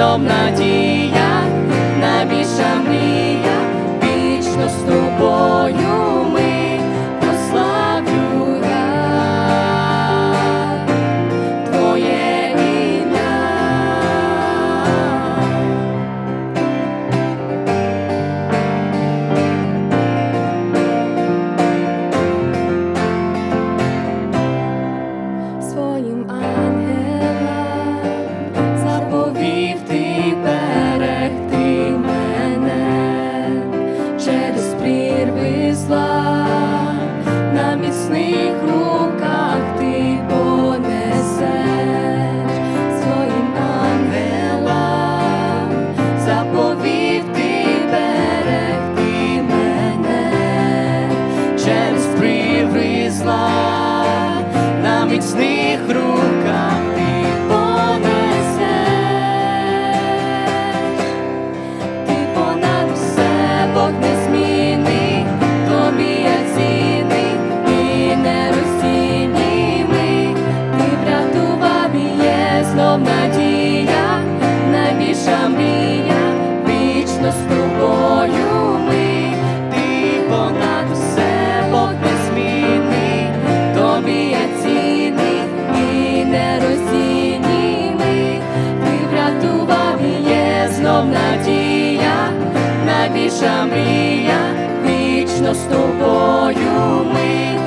є знов найсміливіша мрія, вічно з тобою ми.